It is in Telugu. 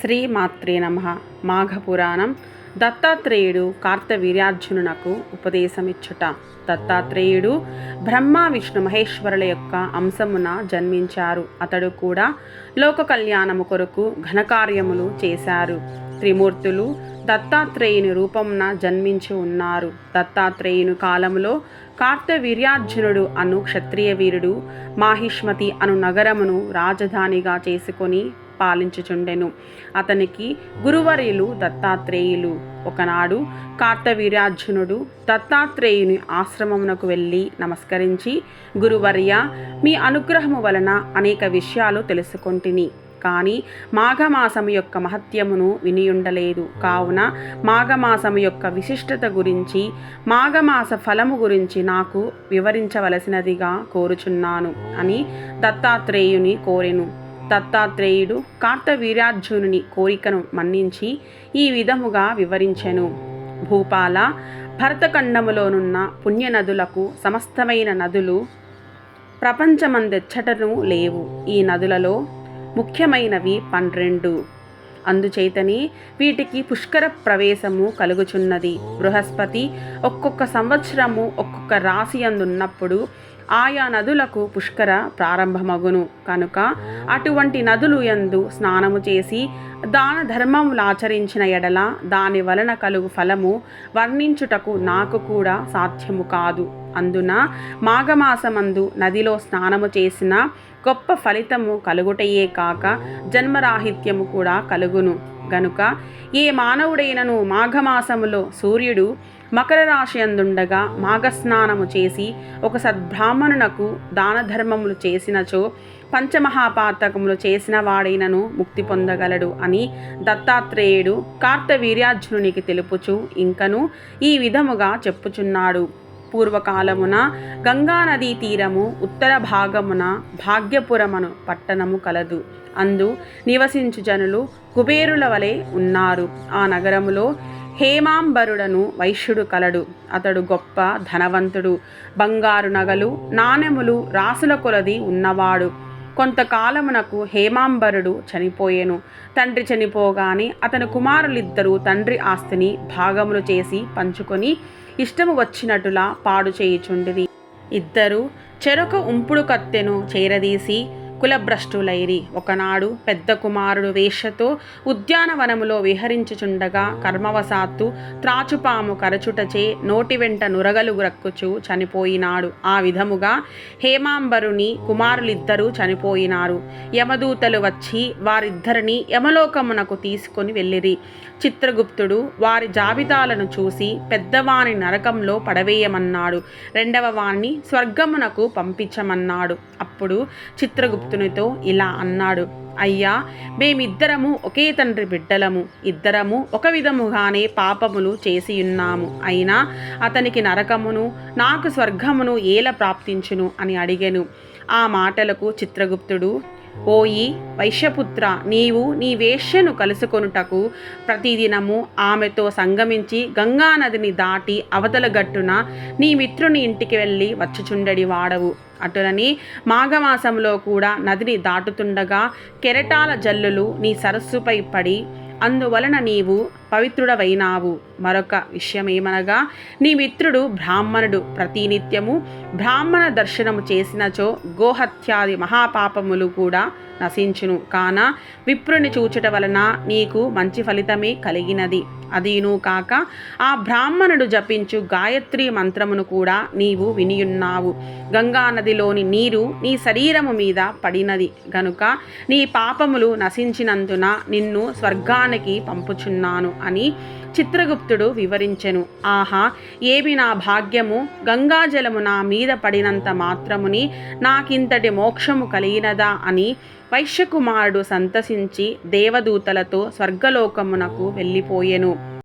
శ్రీమాత్రే నమ. మాఘపురాణం దత్తాత్రేయుడు కార్తవీర్యార్జునునకు ఉపదేశమిచ్చుట. దత్తాత్రేయుడు బ్రహ్మ విష్ణు మహేశ్వరుల యొక్క అంశమున జన్మించారు. అతడు కూడా లోక కళ్యాణము కొరకు ఘనకార్యములు చేశారు. త్రిమూర్తులు దత్తాత్రేయుని రూపమున జన్మించి ఉన్నారు. దత్తాత్రేయుని కాలములో కార్తవీర్యార్జునుడు అను క్షత్రియ వీరుడు మాహిష్మతి అను నగరమును రాజధానిగా చేసుకొని పాలించుచుండెను. అతనికి గురువర్యులు దత్తాత్రేయులు. ఒకనాడు కార్తవీర్యార్జునుడు దత్తాత్రేయుని ఆశ్రమమునకు వెళ్ళి నమస్కరించి గురువర్య మీ అనుగ్రహము వలన అనేక విషయాలు తెలుసుకొంటిని. కానీ మాఘమాసము యొక్క మహత్యమును వినియుండలేదు. కావున మాఘమాసము యొక్క విశిష్టత గురించి మాఘమాస ఫలము గురించి నాకు వివరించవలసినదిగా కోరుచున్నాను అని దత్తాత్రేయుని కోరెను. దత్తాత్రేయుడు కార్తవీర్యార్జునుని కోరికను మన్నించి ఈ విధముగా వివరించెను. భూపాల భరతఖండములోనున్న పుణ్యనదులకు సమస్తమైన నదులు ప్రపంచమందెచ్చటను లేవు. ఈ నదులలో ముఖ్యమైనవి పన్నెండు. అందుచేతనే వీటికి పుష్కర ప్రవేశము కలుగుచున్నది. బృహస్పతి ఒక్కొక్క సంవత్సరము ఒక్కొక్క రాశి అందున్నప్పుడు ఆయా నదులకు పుష్కర ప్రారంభమగును. కనుక అటువంటి నదులు యందు స్నానము చేసి దాన ధర్మములాచరించిన ఎడల దాని వలన కలుగు ఫలము వర్ణించుటకు నాకు కూడా సాధ్యము కాదు. అందున మాఘమాసమందు నదిలో స్నానము చేసిన గొప్ప ఫలితము కలుగుటయే కాక జన్మరాహిత్యము కూడా కలుగును. గనుక ఏ మానవుడైనను మాఘమాసములో సూర్యుడు మకర రాశి అందుండగా మాఘస్నానము చేసి ఒక సద్బ్రాహ్మణునకు దాన ధర్మములు చేసినచో పంచమహాపాతకములు చేసిన వాడైనను ముక్తి పొందగలడు అని దత్తాత్రేయుడు కార్తవీర్యార్జునునికి తెలుపుచు ఇంకను ఈ విధముగా చెప్పుచున్నాడు. పూర్వకాలమున గంగానదీ తీరము ఉత్తర భాగమున భాగ్యపురమను పట్టణము కలదు. అందు నివసించు జనులు కుబేరుల వలె ఉన్నారు. ఆ నగరములో హేమాంబరుడను వైశ్యుడు కలడు. అతడు గొప్ప ధనవంతుడు బంగారు నగలు నాణెములు రాసుల కొలది ఉన్నవాడు. కొంతకాలమునకు హేమాంబరుడు చనిపోయెను. తండ్రి చనిపోగానే అతని కుమారులిద్దరూ తండ్రి ఆస్తిని భాగములు చేసి పంచుకొని ఇష్టము వచ్చినట్టులా పాడు చేయుచుండిది ఇద్దరు చెరొక ఉంపుడు కత్తెను చేరదీసి కులభ్రష్టులైరి. ఒకనాడు పెద్ద కుమారుడు వేషతో ఉద్యానవనములో విహరించుచుండగా కర్మవశాత్తు త్రాచుపాము కరచుటచే నోటి వెంట నురగలు రక్కుచు చనిపోయినాడు. ఆ విధముగా హేమాంబరుని కుమారులిద్దరూ చనిపోయినారు. యమదూతలు వచ్చి వారిద్దరిని యమలోకమునకు తీసుకొని వెళ్ళిరి. చిత్రగుప్తుడు వారి జాబితాలను చూసి పెద్దవాని నరకంలో పడవేయమన్నాడు. రెండవ వాణ్ణి స్వర్గమునకు పంపించమన్నాడు. అప్పుడు చిత్రగుప్తునితో ఇలా అన్నాడు. అయ్యా మేమిద్దరము ఒకే తండ్రి బిడ్డలము. ఇద్దరము ఒక విధముగానే పాపములు చేసి ఉన్నాము అయినా అతనికి నరకమును నాకు స్వర్గమును ఏల ప్రాప్తించును అని అడిగెను. ఆ మాటలకు చిత్రగుప్తుడు ఓయి వైశ్యపుత్ర నీవు నీ వేష్యను కలుసుకొనుటకు ప్రతిదినము ఆమెతో సంగమించి గంగానదిని దాటి అవతల గట్టున నీ మిత్రుని ఇంటికి వెళ్ళి వచ్చుచుండడి వాడవు. అటులని మాఘమాసంలో కూడా నదిని దాటుతుండగా కెరటాల జల్లులు నీ సరస్సుపై పడి అందువలన నీవు పవిత్రుడవైనావు. మరొక విషయమేమనగా నీ మిత్రుడు బ్రాహ్మణుడు ప్రతినిత్యము బ్రాహ్మణ దర్శనము చేసినచో గోహత్యాది మహాపాపములు కూడా నశించును. కాన విప్రుని చూచుట వలన నీకు మంచి ఫలితమే కలిగినది. అదీను కాక ఆ బ్రాహ్మణుడు జపించు గాయత్రి మంత్రమును కూడా నీవు వినియున్నావు. గంగా నదిలోని నీరు నీ శరీరము మీద పడినది. గనుక నీ పాపములు నశించినందున నిన్ను స్వర్గానికి పంపుచున్నాను. అని చిత్రగుప్తుడు వివరించెను. ఆహా ఏమి నా భాగ్యము? గంగాజలము నా మీద పడినంత మాత్రముని నాకింతటి మోక్షము కలిగినదా అని వైశ్యకుమారుడు సంతసించి దేవదూతలతో స్వర్గలోకమునకు వెళ్ళిపోయెను.